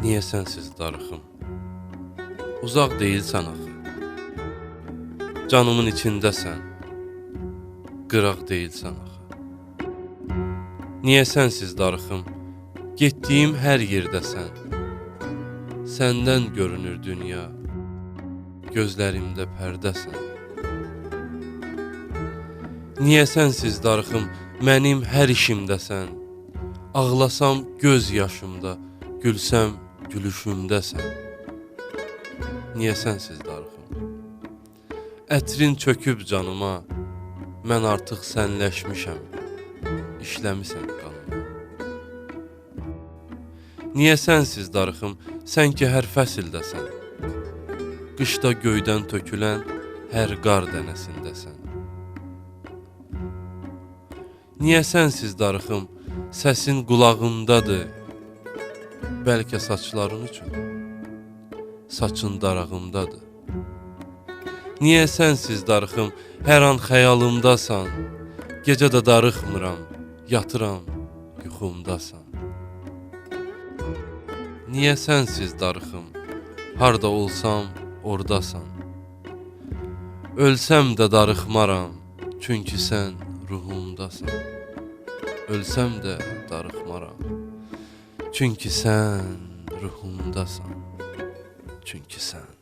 Niyə sənsiz darıxım? Uzaq deyilsən axı. Canımın içindəsən. Qıraq deyilsən axı. Niyə sənsiz darıxım? Getdiyim hər yerdəsən. Səndən görünür dünya. Gözlərimdə pərdəsən. Niyə sənsiz darıxım? Mənim hər işimdəsən. Ağlasam göz yaşımda, gülsəm gülüşümdəsən. Niyə sənsiz darıxım? Ətrin çöküb canıma, mən artıq sənləşmişəm. İşləmisən qanıma. Niyə sənsiz darıxım? Sən ki hər fəsildəsən. Qışda göydən tökülən hər qar dənəsindəsən. Niyə sənsiz darıxım? Səsin qulağımdadır. Bəlkə saçların üçün. Saçın darağımdadır. Niyə sənsiz darıxım? Hər an xəyalımdasan. Gecə də darıxmıram. Yatıram, yuxumdasan. Niyə sənsiz darıxım? Harda olsam, ordasan. Ölsəm də darıxmaram, çünki sən ruhumdasan. Ölsəm də darıxmaram, çünki sən ruhumdasan. Çünki sən